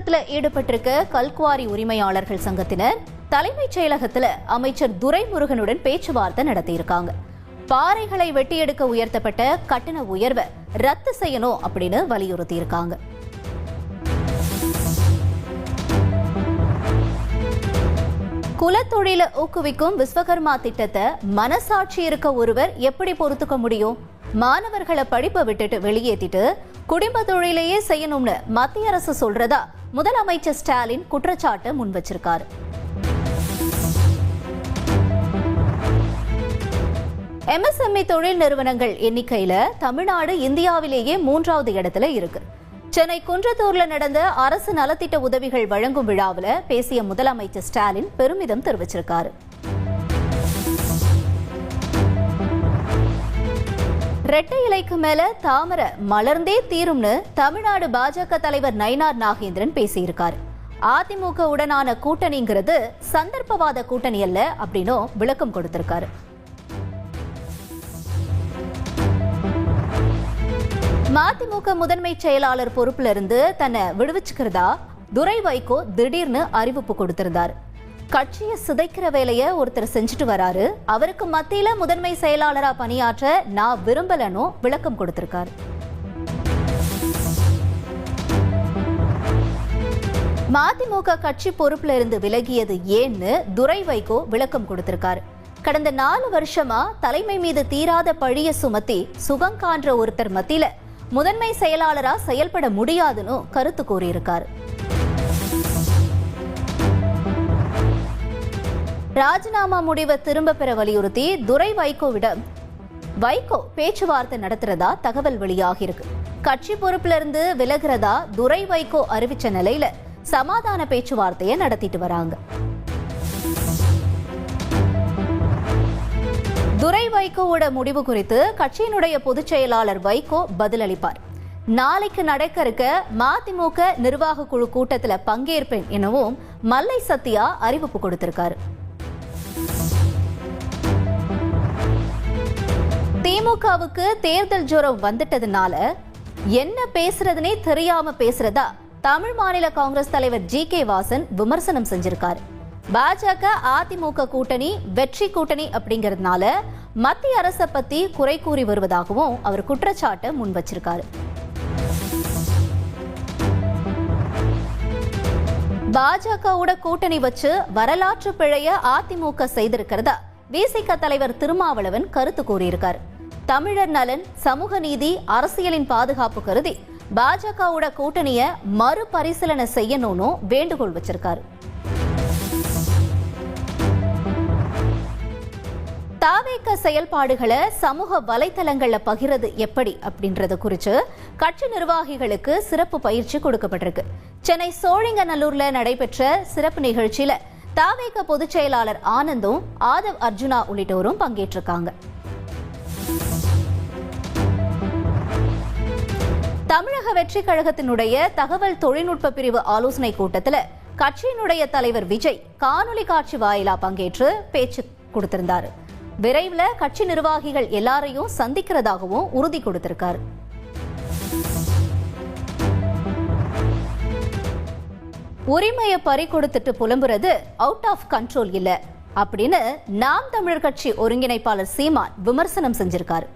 போராட்டத்துல ஈடுபட்டிருக்க கல்குவாரி உரிமையாளர்கள் சங்கத்தினர் தலைமைச் செயலகத்துல அமைச்சர் துரைமுருகனுடன் பேச்சுவார்த்தை நடத்தியிருக்காங்க. பாறைகளை வெட்டி எடுக்க உயர்த்தப்பட்ட கட்டண உயர்வை ரத்து செய்யணும் அப்படின்னு வலியுறுத்தி இருக்காங்க குலத்தொழில ஊக்குவிக்கும் விஸ்வகர்மா திட்டத்தை மனசாட்சி இருக்க ஒருவர் எப்படி பொறுத்துக்க முடியும்? மாணவர்களை படிப்பை விட்டுட்டு வெளியேத்திட்டு குடும்ப தொழிலையே செய்யணும்னு மத்திய அரசு சொல்றதா முதலமைச்சர் ஸ்டாலின் குற்றச்சாட்டு முன் வச்சிருக்காரு எம்எஸ்எம்இ தொழில் நிறுவனங்கள் எண்ணிக்கையில தமிழ்நாடு இந்தியாவிலேயே மூன்றாவது இடத்துல இருக்கு. சென்னை குன்றத்தூர்ல நடந்த அரசு நலத்திட்ட உதவிகள் வழங்கும் விழாவில் பேசிய முதலமைச்சர் ஸ்டாலின் பெருமிதம் தெரிவிச்சிருக்காரு. ரெட்டை இலைக்கு மேல தாமரை மலர்ந்தே தீரும்னு தமிழ்நாடு பாஜக தலைவர் நயினார் நாகேந்திரன் பேசியிருக்காரு. அதிமுக உடனான கூட்டணிங்கிறது சந்தர்ப்பவாத கூட்டணி அல்ல அப்படின்னும் விளக்கம் கொடுத்திருக்காரு. மதிமுக முதன்மை செயலாளர் பொறுப்பிலிருந்து தன்னை விடுவிச்சுக்கிறதா? துரை வைகோ திடீர்னு அறிவிப்பு கொடுத்திருந்தார். கட்சியை சிதைக்கிற வேலையை ஒருத்தர் செஞ்சுட்டு வராரு. அவருக்கு மத்தியில முதன்மை செயலாளரா பணியாற்ற நான் விரும்பலன்னு விளக்கம் கொடுத்திருக்காரு. மதிமுக கட்சி பொறுப்புல இருந்து விலகியது ஏன்னு துரை வைகோ விளக்கம் கொடுத்திருக்காரு. கடந்த நாலு வருஷமா தலைமை மீது தீராத பழிய சுமத்தி சுகம் காண்ற ஒருத்தர் மத்தியில முதன்மை செயலாளரா செயல்பட முடியாதுன்னு கருத்து கூறியிருக்காரு. ராஜினாமா முடிவை திரும்ப பெற வலியுறுத்தி துரை வைகோவிடம் வைகோ பேச்சுவார்த்தை நடத்துறதா தகவல் வெளியாகியிருக்கு. கட்சி பொறுப்பிலிருந்து விலகிறதா துரை வைகோ அறிவிச்ச நிலையில சமாதான பேச்சுவார்த்தையை நடத்திட்டு வராங்க. துரை வைகோவோட முடிவு குறித்து கட்சியினுடைய பொதுச் செயலாளர் வைகோ பதிலளிப்பார். நாளைக்கு நடக்க இருக்க மதிமுக நிர்வாக குழு கூட்டத்தில் பங்கேற்பேன் எனவும் மல்லை சத்யா அறிவிப்பு கொடுத்திருக்காரு. திமுகவுக்கு தேர்தல் ஜுரம் வந்துட்டதுனால என்ன பேசுறதுனே தெரியாம பேசுறதா தமிழ் மாநில காங்கிரஸ் தலைவர் ஜி கே வாசன் விமர்சனம் செஞ்சிருக்காரு. பாஜக அதிமுக கூட்டணி வெற்றி கூட்டணி அப்படிங்கறதுனால மத்திய அரசை பத்தி குறை கூறி வருவதாகவும் அவர் குற்றச்சாட்டை முன் வச்சிருக்காரு பாஜகவோட கூட்டணி வச்சு வரலாற்று பிழைய அதிமுக செய்திருக்கிறதா. விசிக தலைவர் திருமாவளவன் கருத்து கூறியிருக்கார். தமிழர் நலன் சமூக நீதி அரசியலின் பாதுகாப்பு கருதி பாஜகவோட கூட்டணிய மறுபரிசீலனை செய்யணும்னு வேண்டுகோள் வச்சிருக்காரு. தாவேக்க செயல்பாடுகளை சமூக வலைதளங்களில் பகிர்றது எப்படி அப்படின்றது குறித்து கட்சி நிர்வாகிகளுக்கு சிறப்பு பயிற்சி கொடுக்கப்பட்டிருக்கு. சென்னை சோழிங்கநல்லூர்ல நடைபெற்ற சிறப்பு நிகழ்ச்சியில தாவேக்க பொதுச் செயலாளர் ஆனந்தும் ஆதவ் அர்ஜுனா உள்ளிட்டோரும் பங்கேற்றிருக்காங்க. தமிழக வெற்றி கழகத்தினுடைய தகவல் தொழில்நுட்ப பிரிவு ஆலோசனை கூட்டத்தில் கட்சியினுடைய தலைவர் விஜய் காணொலி காட்சி வாயிலா பங்கேற்று பேச்சு கொடுத்திருந்தாரு. விரைவில் கட்சி நிர்வாகிகள் எல்லாரையும் சந்திக்கிறதாகவும் உறுதி கொடுத்திருக்காரு. உரிமையை பறி கொடுத்துட்டு புலம்புறது அவுட் ஆஃப் கண்ட்ரோல் இல்ல. அப்படின்னு நாம் தமிழர் கட்சி ஒருங்கிணைப்பாளர் சீமான் விமர்சனம் செஞ்சிருக்காரு.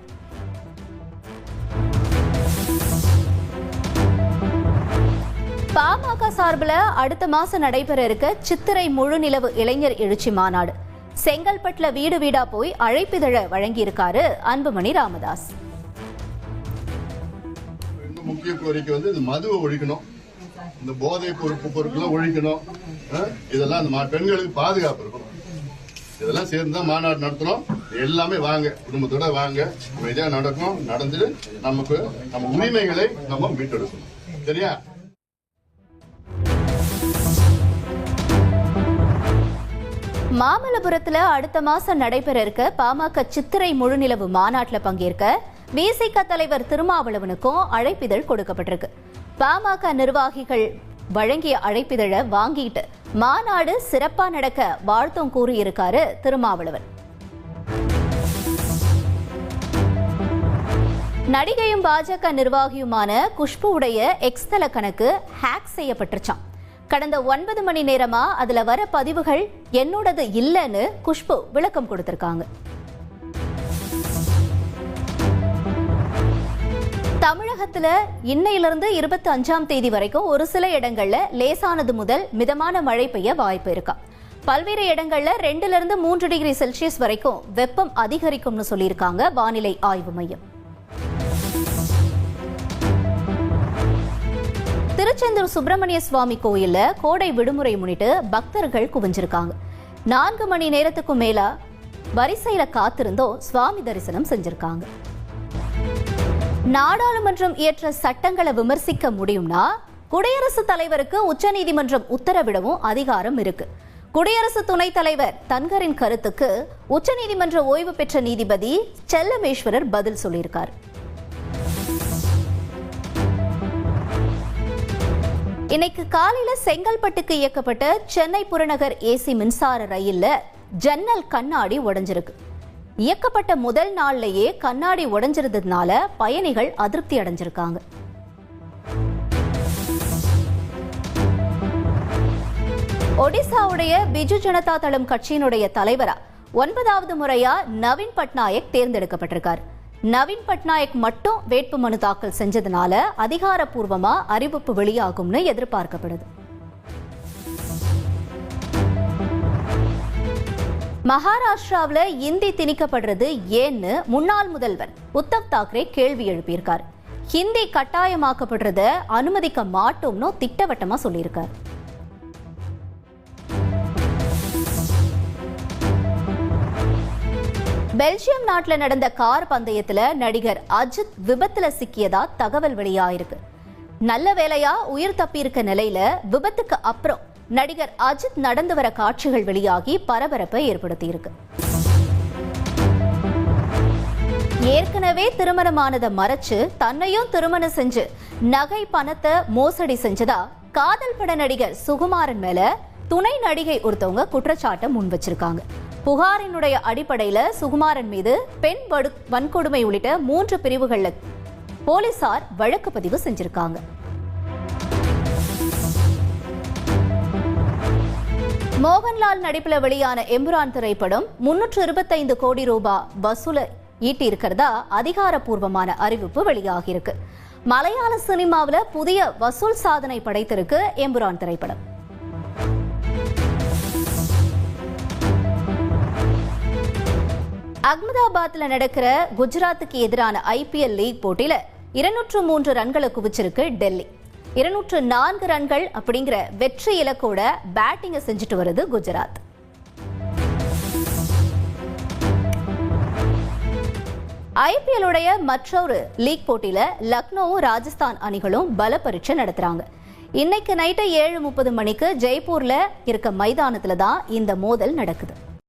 பாமக சார்பில் அடுத்த மாசம் நடைபெற இருக்க சித்திரை முழு நிலவு இளைஞர் எழுச்சி மாநாடு. செங்கல்பட்டுல வீடு வீடா போய் அழைப்பிதழ வழங்கியிருக்காரு அன்புமணி ராமதாஸ். முக்கிய கோரிக்கை வந்து இந்த மதுவை ஒழிக்கணும். இந்த போதை பொறுப்பு பொருட்களை ஒழிக்கணும். இதெல்லாம் அந்த மா- பெண்களுக்கு பாதுகாப்பு இருக்கணும். இதெல்லாம் சேர்ந்து தான் மாநாடு நடத்துறோம் எல்லாமே வாங்க. குடும்பத்தோட வாங்க. அமைதியா நடக்கும் நடந்துட்டு நமக்கு நம்ம உரிமைகளை நம்ம மீட்டெடுக்கணும். சரியா? மாமல்லபுரத்துல அடுத்த மாசம் நடைபெற இருக்க பாமக சித்திரை முழுநிலவு மாநாட்டில் பங்கேற்க விசிக தலைவர் திருமாவளவனுக்கும் அழைப்பிதழ் கொடுக்கப்பட்டிருக்கு. பாமக நிர்வாகிகள் வழங்கிய அழைப்பிதழை வாங்கிட்டு மாநாடு சிறப்பா நடக்க வாழ்த்தும் கூறியிருக்காரு திருமாவளவன். நடிகையும் பாஜக நிர்வாகியுமான குஷ்பு உடைய எக்ஸ்தல கணக்கு ஹேக் செய்யப்பட்டிருச்சான் கடந்த ஒன்பது மணி நேரமா அதுல வர பதிவுகள் என்னோடது இல்லைன்னு குஷ்பு விளக்கம் கொடுத்திருக்காங்க. தமிழகத்துல இன்னையிலிருந்து இருபத்தி அஞ்சாம் தேதி வரைக்கும் ஒரு சில இடங்கள்ல லேசானது முதல் மிதமான மழை பெய்ய வாய்ப்பு இருக்கா? பல்வேறு இடங்கள்ல ரெண்டுல இருந்து மூன்று டிகிரி செல்சியஸ் வரைக்கும் வெப்பம் அதிகரிக்கும்னு சொல்லியிருக்காங்க வானிலை ஆய்வு மையம். திருச்செந்தூர் சுப்பிரமணிய சுவாமி கோயிலில் கோடை விடுமுறை முன்னிட்டு பக்தர்கள் குவிஞ்சிருக்காங்க. நான்கு மணி நேரத்துக்கும் மேல வரிசையில காத்திருந்தோ சுவாமி தரிசனம் செஞ்சிருக்காங்க. நாடாளுமன்றம் இயற்ற சட்டங்களை விமர்சிக்க முடியும்னா குடியரசுத் தலைவருக்கு உச்சநீதிமன்றம் உத்தரவிடவும் அதிகாரம் இருக்கு. குடியரசு துணைத் தலைவர் தன்கரின் கருத்துக்கு உச்சநீதிமன்ற ஓய்வு பெற்ற நீதிபதி செல்லமேஸ்வரர் பதில் சொல்லியிருக்காரு. இன்னைக்கு காலையில செங்கல்பட்டுக்கு இயக்கப்பட்ட சென்னை புறநகர் ஏசி மின்சார ரயில்ல ஜன்னல் கண்ணாடி உடைஞ்சிருக்கு. இயக்கப்பட்ட முதல் நாள்லயே கண்ணாடி உடைஞ்சிருந்ததுனால பயணிகள் அதிருப்தி அடைஞ்சிருக்காங்க. ஒடிசாவுடைய பிஜு ஜனதா தளம் கட்சியினுடைய தலைவரா ஒன்பதாவது முறையா நவீன் பட்நாயக் தேர்ந்தெடுக்கப்பட்டிருக்கார். நவீன் பட்நாயக் மட்டும் வேட்புமனு தாக்கல் செஞ்சதுனால அதிகாரப்பூர்வமா அறிவிப்பு வெளியாகும்னு எதிர்பார்க்கப்படுது. மகாராஷ்டிராவில் இந்தி திணிக்கப்படுறது ஏன்னு முன்னாள் முதல்வர் உத்தவ் தாக்கரே கேள்வி எழுப்பியிருக்கார். ஹிந்தி கட்டாயமாக்கப்படுறத அனுமதிக்க மாட்டோம்னு திட்டவட்டமா சொல்லியிருக்கார். பெல்ஜியம் நாட்டில் நடந்த கார் பந்தயத்தில் நடிகர் அஜித் விபத்தில் சிக்கியதா தகவல் வெளியாயிருக்கு. நல்ல வேலையா உயிர் தப்பியிருக்க நிலையில விபத்துக்கு அப்புறம் நடிகர் அஜித் நடந்து வர காட்சிகள் வெளியாகி பரபரப்பை ஏற்படுத்தியிருக்கு. ஏற்கனவே திருமணமானதை மறைச்சு தன்னையும் திருமணம் செஞ்சு நகை பணத்தை மோசடி செஞ்சதா காதல் பட நடிகர் சுகுமாரன் மேல துணை நடிகை ஒருத்தவங்க குற்றச்சாட்டை முன் வச்சிருக்காங்க. புகாரினுடைய அடிப்படையில் சுகுமாரன் மீது பெண் வடு வன்கொடுமை உள்ளிட்ட மூன்று பிரிவுகளில் போலீசார் வழக்கு பதிவு செஞ்சிருக்காங்க. மோகன்லால் நடிப்பில் வெளியான எம்புரான் திரைப்படம் முன்னூற்று இருபத்தைந்து கோடி ரூபாய் வசூல ஈட்டியிருக்கிறதா அதிகாரப்பூர்வமான அறிவிப்பு வெளியாகியிருக்கு. மலையாள சினிமாவில் புதிய வசூல் சாதனை படைத்திருக்கு எம்புரான் திரைப்படம். அகமதாபாத்ல நடக்கிற குஜராத்துக்கு எதிரான ஐபிஎல் லீக் போட்டியில இருநூற்று மூன்று ரன்களை குவிச்சிருக்கு டெல்லி. இருநூற்று நான்கு ரன்கள் அப்படிங்கிற வெற்றி இலக்கோட பேட்டிங்கை செஞ்சுட்டு வருது குஜராத். ஐபிஎல் உடைய மற்றொரு லீக் போட்டியில லக்னோவும் ராஜஸ்தான் அணிகளும் பல பரீட்சை நடத்துறாங்க. இன்னைக்கு நைட்டு ஏழு முப்பது மணிக்கு ஜெய்ப்பூர்ல இருக்க மைதானத்துல தான் இந்த மோதல் நடக்குது.